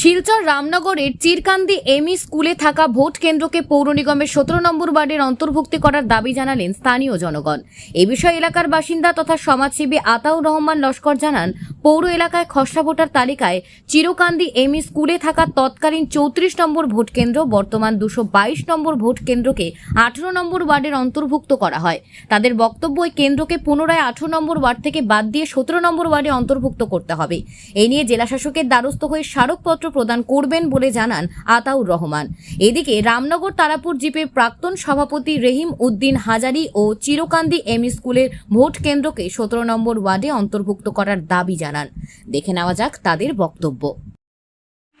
Silchar রামনগরের Chirakandi ME স্কুলে থাকা vote কেন্দ্রকে পৌর নিগমের সতেরো নম্বর ওয়ার্ডের অন্তর্ভুক্তি করার দাবি জানালেন স্থানীয় জনগণ। এ বিষয়ে এলাকার বাসিন্দা তথা সমাজসেবী আতাউর রহমান লস্কর জানান, পৌর এলাকায় খসড়া ভোটার তালিকায় চিরকান্দি এমই স্কুলে থাকা তৎকালীন চৌত্রিশ নম্বর ভোট কেন্দ্র, বর্তমান দুশো বাইশ নম্বর ভোট কেন্দ্রকে আঠারো নম্বর ওয়ার্ডের অন্তর্ভুক্ত করা হয়। তাদের বক্তব্য ওই কেন্দ্রকে পুনরায় আঠারো নম্বর ওয়ার্ড থেকে বাদ দিয়ে সতেরো নম্বর ওয়ার্ডে অন্তর্ভুক্ত করতে হবে। এ নিয়ে জেলাশাসকের দ্বারস্থ হয়ে স্মারকপত্র প্রদান করবেন বলে জানান আতাউর রহমান। এদিকে রামনগর তারাপুর জিপের প্রাক্তন সভাপতি রহিম উদ্দিন হাজারি ও চিরকান্দি এমই স্কুলের ভোট কেন্দ্রকে সতেরো নম্বর ওয়ার্ডে অন্তর্ভুক্ত করার দাবি জানান। দেখে নেওয়া যাক তাদের বক্তব্য।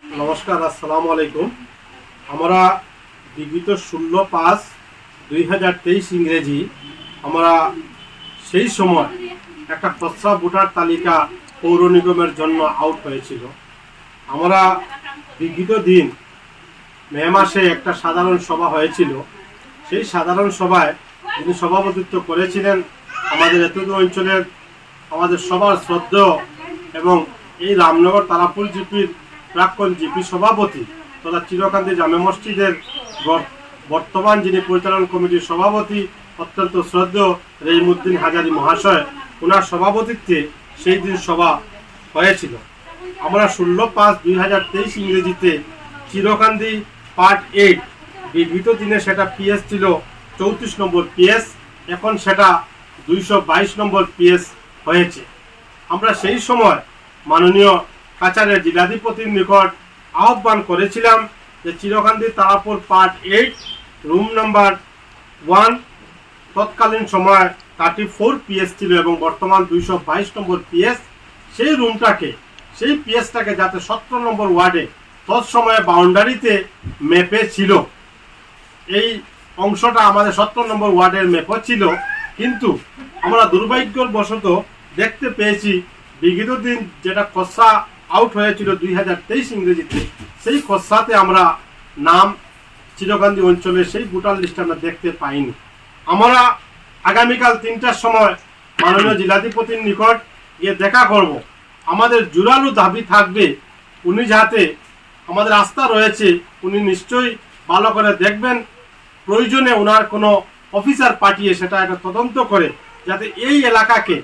নমস্কার, আসসালামু আলাইকুম। আমরা বিগত ষোলো পাঁচ দুই হাজার তেইশ ইংরেজি আমরা সেই সময় একটা খসড়া ভোটার তালিকা পৌর নিগমের জন্য আউট হয়েছিল। আমরা বিগত দিন মে মাসে একটা সাধারণ সভা হয়েছিল। সেই সাধারণ সভায় যিনি সভাপতিত্ব করেছিলেন আমাদের এতদ অঞ্চলের আমাদের সবার শ্রদ্ধেয় এবং এই রামনগর তারাপুর জিপির প্রাক্তন জিপি সভাপতি তথা চিরকান্তি জামে মসজিদের বর্তমান যিনি পরিচালন কমিটির সভাপতি, অত্যন্ত শ্রদ্ধেয় রহিমুদ্দিন হাজারি মহাশয় ওনার সভাপতিত্বে সেই দিন সভা হয়েছিল। আমরা ষোলো পাঁচ দুই হাজার তেইশ ইংরেজিতে চিরকান্দি পার্ট এইট বিগত দিনে সেটা পিএস ছিল চৌত্রিশ নম্বর পিএস, এখন সেটা দুইশো বাইশ নম্বর পিএস হয়েছে। আমরা সেই সময় মাননীয় কাছাড়ের জেলাধিপতির নিকট আহ্বান করেছিলাম যে Chirkandi Tarapur part eight, room number one, তৎকালীন সময় থার্টি ফোর পিএস ছিল এবং বর্তমান দুইশো বাইশ নম্বর পিএস, সেই রুমটাকে সেই পিএসটাকে যাতে সতেরো নম্বর ওয়ার্ডে তৎসময়ে বাউন্ডারিতে মেপে ছিল। এই অংশটা আমাদের সতেরো নম্বর ওয়ার্ডের মেপও ছিল। কিন্তু আমরা দুর্ভাগ্যর বশত দেখতে পেয়েছি বিগত দিন যেটা খসড়া আউট হয়েছিল দুই হাজার তেইশ ইংরেজিতে, সেই খসড়াতে আমরা নাম চিরকান্দি অঞ্চলে সেই ভোটার লিস্ট আমরা দেখতে পাইনি। আমরা আগামীকাল তিনটার সময় মাননীয় জেলাধিপতির নিকট গিয়ে দেখা করব। আমাদের জোরালো দাবি থাকবে, উনি যাতে আমাদের আস্থা রয়েছে, উনি নিশ্চয়ই ভালো করে দেখবেন। প্রয়োজনে ওনার কোনো অফিসার পাঠিয়ে সেটা একটা তদন্ত করে, যাতে এই এলাকাকে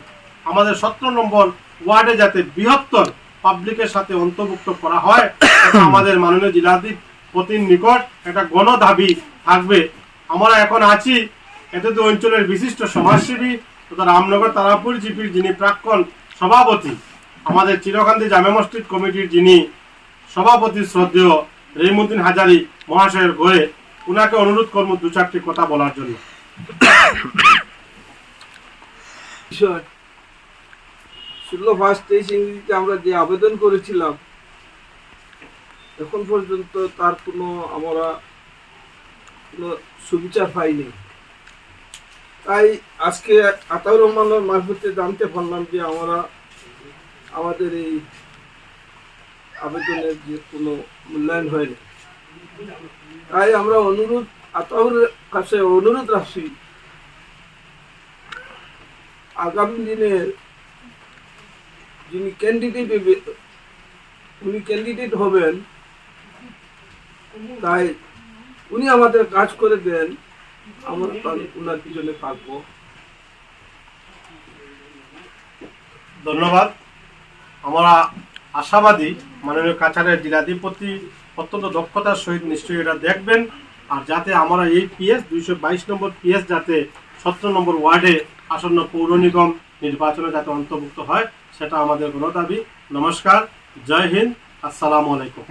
আমাদের সতেরো নম্বর ওয়ার্ডে যাতে বৃহত্তর পাবলিকের সাথে অন্তর্ভুক্ত করা হয় আমাদের মাননীয় জেলাধিপতির নিকট একটা গণ দাবি থাকবে। আমরা এখন আছি এতে তো অঞ্চলের বিশিষ্ট সমাজসেবী তথা রামনগর তারাপুর জিপির যিনি প্রাক্তন সভাপতি। আমাদের চিরকান্তি জামে মসজিদ কমিটির যিনি সভাপতি শ্রদ্ধেয় রহিমুদ্দিন হাজারি মহাশয়ের ঘরে উনাকে অনুরোধ করব দু চারটি কথা বলার জন্য। ষোলো ফার্স্ট তেইশ ইংরেজিতে আমরা যে আবেদন করেছিলাম, এখন পর্যন্ত তার কোনো আমরা কোনো সুবিচার পাইনি। তাই আজকে আতাউর রহমানের মারফতে জানতে পারলাম যে আমরা আমাদের এই আবেদনের যে কোনো মূল্যায়ন হয়নি। তাই আমরা অনুরোধ আতাউরের কাছে অনুরোধ রাখছি, আগামী দিনে যিনি ক্যান্ডিডেট উনি ক্যান্ডিডেট হবেন, তাই উনি আমাদের কাজ করে দেন, আমরা উনার পিছনে থাকব। ধন্যবাদ। আমরা আশাবাদী মাননীয় কাছারের জেলাধিপতি অত্যন্ত দক্ষতার সহিত নিশ্চয়ই এটা দেখবেন। আর যাতে আমরা এই পিএস দুইশো বাইশ নম্বর পিএস যাতে সতেরো নম্বর ওয়ার্ডে আসন্ন পৌর নিগম নির্বাচনে যাতে অন্তর্ভুক্ত হয়, সেটা আমাদের কোনো দাবি। নমস্কার, জয় হিন্দ, আসসালামু আলাইকুম।